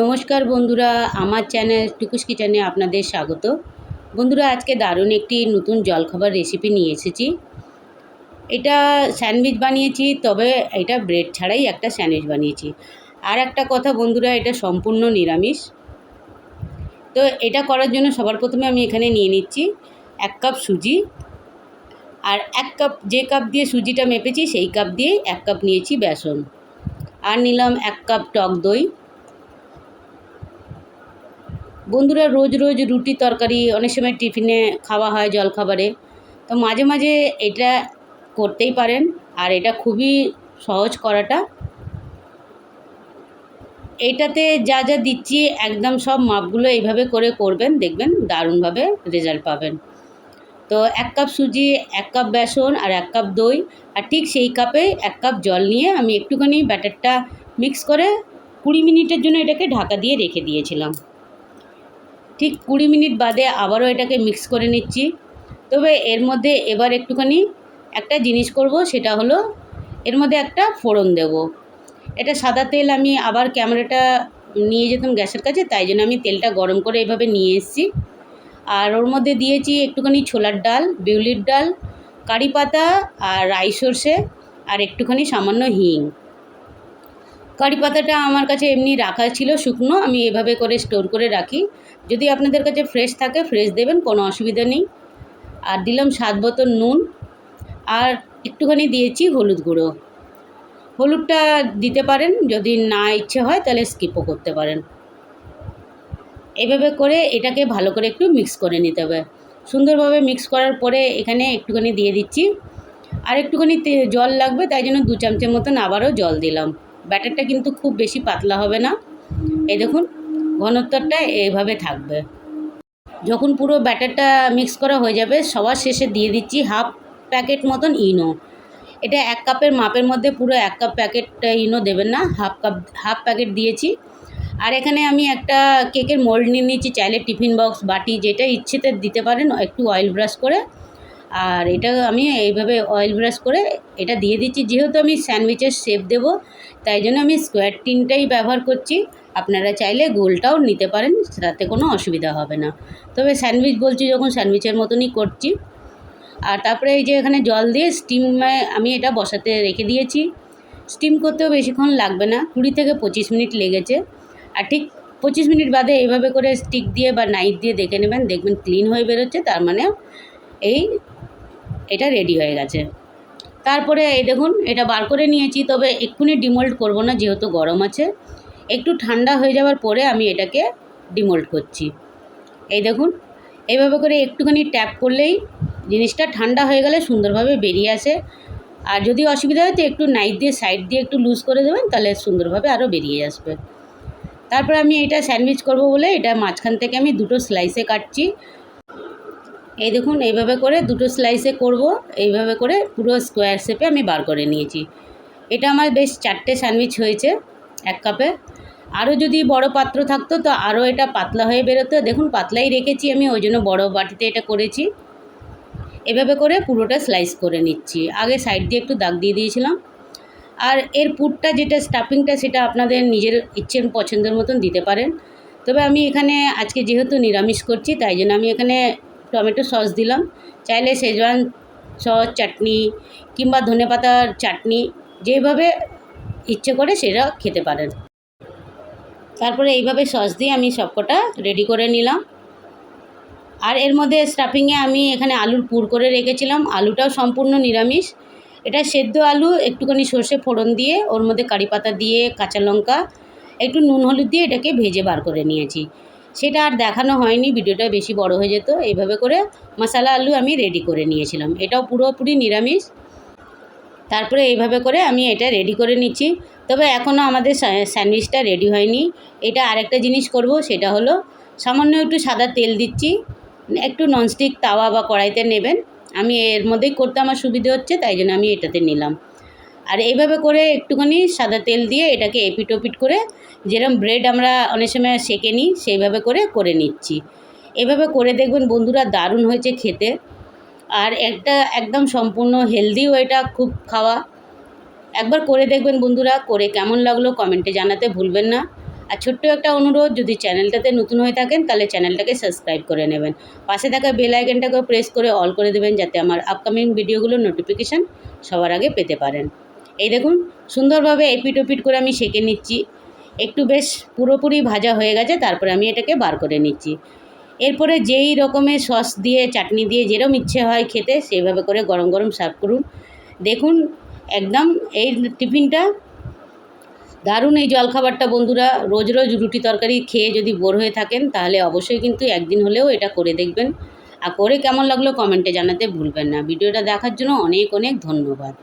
নমস্কার বন্ধুরা, আমার চ্যানেল টুকুস কিচেনে আপনাদের স্বাগত। বন্ধুরা, আজকে দারুণ একটি নতুন জলখাবার রেসিপি নিয়ে এসেছি। এটা স্যান্ডউইচ বানিয়েছি, তবে এটা ব্রেড ছাড়াই একটা স্যান্ডউইচ বানিয়েছি। আর একটা কথা বন্ধুরা, এটা সম্পূর্ণ নিরামিষ। তো এটা করার জন্য সবার প্রথমে আমি এখানে নিয়ে নিচ্ছি এক কাপ সুজি। আর এক কাপ যে কাপ দিয়ে সুজিটা মেপেছি, সেই কাপ দিয়েই এক কাপ নিয়েছি বেসন। আর নিলাম এক কাপ টক দই। বন্ধুরা রোজ রোজ রুটি তরকারি, অনেক সময় টিফিনে খাওয়া হয় জলখাবারে। তো মাঝে মাঝে এটা করতেই পারেন, আর এটা খুবই সহজ করাটা। এইটাতে যা যা দিচ্ছি একদম সব মাপগুলো এইভাবে করে করবেন, দেখবেন দারুণভাবে রেজাল্ট পাবেন। তো এক কাপ সুজি, এক কাপ বেসন আর এক কাপ দই, আর ঠিক সেই কাপে এক কাপ জল নিয়ে আমি একটুখানি ব্যাটারটা মিক্স করে কুড়ি মিনিটের জন্য এটাকে ঢাকা দিয়ে রেখে দিয়েছিলাম। ঠিক কুড়ি মিনিট বাদে আবারও এটাকে মিক্স করে নিচ্ছি। তবে এর মধ্যে এবার একটুখানি একটা জিনিস করব, সেটা হলো এর মধ্যে একটা ফোড়ন দেব। এটা সাদা তেল আমি আবার ক্যামেরাটা নিয়ে যেতাম গ্যাসের কাছে, তাই জন্য আমি তেলটা গরম করে এভাবে নিয়ে এসেছি। আর ওর মধ্যে দিয়েছি একটুখানি ছোলার ডাল, বিউলির ডাল, কারি পাতা আর রাই সর্ষে আর একটুখানি সামান্য হিং। কারি পাতাটা আমার কাছে এমনি রাখা ছিল শুকনো, আমি এভাবে করে স্টোর করে রাখি। যদি আপনাদের কাছে ফ্রেশ থাকে ফ্রেশ দেবেন, কোনো অসুবিধা নেই। আর দিলাম স্বাদ বোতল নুন, আর একটুখানি দিয়েছি হলুদ গুঁড়ো। হলুদটা দিতে পারেন, যদি না ইচ্ছে হয়, তাহলে স্কিপও করতে পারেন। এভাবে করে এটাকে ভালো করে একটু মিক্স করে নিতে হবে। সুন্দরভাবে মিক্স করার পরে এখানে একটুখানি দিয়ে দিচ্ছি। আর একটুখানি জল লাগবে, তাই জন্য দু চামচের মতন আবারও জল দিলাম। ব্যাটারটা কিন্তু খুব বেশি পাতলা হবে না। এই দেখুন, ঘনত্বটা এইভাবে থাকবে। যখন পুরো ব্যাটারটা মিক্স করা হয়ে যাবে, সবার শেষে দিয়ে দিচ্ছি হাফ প্যাকেট মতন ইনো। এটা এক কাপের মাপের মধ্যে পুরো এক কাপ প্যাকেটটা ইনো দেবেন না হাফ কাপ হাফ প্যাকেট দিয়েছি। আর এখানে আমি একটা কেকের মোল্ড নিয়ে নিয়েছি চাইলে টিফিন বক্স বাটি, যেটা ইচ্ছেতে দিতে পারেন, একটু অয়েল ব্রাশ করে। আর এটা আমি এইভাবে অয়েল ব্রাশ করে এটা দিয়ে দিচ্ছি। যেহেতু আমি স্যান্ডউইচের শেপ দেবো, তাই জন্য আমি স্কোয়ার টিনটাই ব্যবহার করছি। আপনারা চাইলে গোলটাও নিতে পারেন, তাতে কোনো অসুবিধা হবে না। তবে স্যান্ডউইচ বলছি যখন স্যান্ডউইচের মতনই করছি। আর তারপরে এই যে এখানে জল দিয়ে স্টিমে আমি এটা বসাতে রেখে দিয়েছি। স্টিম করতেও বেশিক্ষণ লাগবে না, কুড়ি থেকে পঁচিশ মিনিট লেগেছে। আর ঠিক পঁচিশ মিনিট বাদে এইভাবে করে স্টিক দিয়ে বা নাইফ দিয়ে দেখে নেবেন, দেখবেন ক্লিন হয়ে বেরোচ্ছে। তার মানে এই এটা রেডি হয়ে গেছে। তারপরে এই দেখুন, এটা বার করে নিয়েছি, তবে এক্ষুনি ডিমোল্ড করব না, যেহেতু গরম আছে। একটু ঠান্ডা হয়ে যাওয়ার পরে আমি এটাকে ডিমোল্ড করছি। এই দেখুন এইভাবে করে একটুখানি ট্যাপ করলেই জিনিসটা ঠান্ডা হয়ে গেলে সুন্দরভাবে বেরিয়ে আসে। আর যদি অসুবিধা হয় তো একটু নাইট দিয়ে সাইড দিয়ে একটু লুজ করে দেবেন, তাহলে সুন্দরভাবে আরও বেরিয়ে আসবে। তারপর আমি এটা স্যান্ডউইচ করব বলে এটা মাঝখান থেকে আমি দুটো স্লাইসে কাটছি। এই দেখুন, এইভাবে করে দুটো স্লাইসে করব। এইভাবে করে পুরো স্কোয়ার শেপে আমি বার করে নিয়েছি। এটা আমার বেশ চারটে স্যান্ডউইচ হয়েছে এক কাপে। আরও যদি বড় পাত্র থাকতো তো আরও এটা পাতলা হয়ে বেরোতো। দেখুন, পাতলাই রেখেছি আমি, ওই জন্য বড়ো বাটিতে এটা করেছি। এভাবে করে পুরোটা স্লাইস করে নিচ্ছি। আগে সাইড দিয়ে একটু দাগ দিয়ে দিয়েছিলাম। আর এর পুরটা যেটা স্টাফিংটা সেটা আপনাদের নিজের ইচ্ছের পছন্দের মতন দিতে পারেন। তবে আমি এখানে আজকে যেহেতু নিরামিষ করছি, তাই জন্য আমি এখানে টমেটো সস দিলাম। চাইলে শেজওয়ান সস, চাটনি কিংবা ধনে পাতার চাটনি, যেভাবে ইচ্ছে করে সেটা খেতে পারেন। তারপরে এইভাবে সস দিয়ে আমি সবকটা রেডি করে নিলাম। আর এর মধ্যে স্টাফিংয়ে আমি এখানে আলুর পুর করে রেখেছিলাম। আলুটাও সম্পূর্ণ নিরামিষ। এটা সেদ্ধ আলু, একটুখানি সর্ষে ফোড়ন দিয়ে, ওর মধ্যে কারি পাতা দিয়ে, কাঁচা লঙ্কা, একটু নুন হলুদ দিয়ে এটাকে ভেজে বার করে নিয়েছি। সেটা আর দেখানো হয়নি, ভিডিওটা বেশি বড় হয়ে যেত, এইভাবে করে মশালা আলু আমি রেডি করে নিয়েছিলাম। এটাও পুরোপুরি নিরামিষ। তারপরে এইভাবে করে আমি এটা রেডি করে নিচ্ছি। তবে এখনও আমাদের স্যান্ডউইচটা রেডি হয়নি। এটা আরেকটা জিনিস করব, সেটা হলো সামান্য একটু সাদা তেল দিচ্ছি। একটু ননস্টিক তাওয়া বা কড়াইতে নেবেন। আমি এর মধ্যেই করতে আমার সুবিধে হচ্ছে, তাই জন্য আমি এটাতে নিলাম। আর এইভাবে করে একটুখানি সাদা তেল দিয়ে এটাকে এপিট ওপিট করে যেরকম ব্রেড আমরা অনেক সময় সেকে নিই, সেইভাবে করে করে নিচ্ছি। এভাবে করে দেখবেন বন্ধুরা দারুণ হয়েছে খেতে। আর একটা একদম সম্পূর্ণ হেলদিও এটা খুব খাওয়া। একবার করে দেখবেন বন্ধুরা, করে কেমন লাগল কমেন্টে জানাতে ভুলবেন না। আর ছোট্ট একটা অনুরোধ, যদি চ্যানেলটাতে নতুন হয়ে থাকেন, তাহলে চ্যানেলটাকে সাবস্ক্রাইব করে নেবেন। পাশে থাকা বেল আইকনটাকেও প্রেস করে অল করে দেবেন, যাতে আমার আপকামিং ভিডিওগুলোর নোটিফিকেশান সবার আগে পেতে পারেন। এই দেখুন, সুন্দরভাবে এপিট ওপিট করে আমি সেঁকে নিচ্ছি। একটু বেশ পুরোপুরি ভাজা হয়ে গেছে, তারপরে আমি এটাকে বার করে নিচ্ছি। এরপরে যেই রকমের সস দিয়ে, চাটনি দিয়ে যেরকম ইচ্ছে হয় খেতে, সেইভাবে করে গরম গরম সার্ভ করুন। দেখুন, একদম এই টিফিনটা দারুণ এই জলখাবারটা, বন্ধুরা। রোজ রোজ রুটি তরকারি খেয়ে যদি বোর হয়ে থাকেন, তাহলে অবশ্যই কিন্তু একদিন হলেও এটা করে দেখবেন। আর করে কেমন লাগল কমেন্টে জানাতে ভুলবেন না। ভিডিওটা দেখার জন্য অনেক অনেক ধন্যবাদ।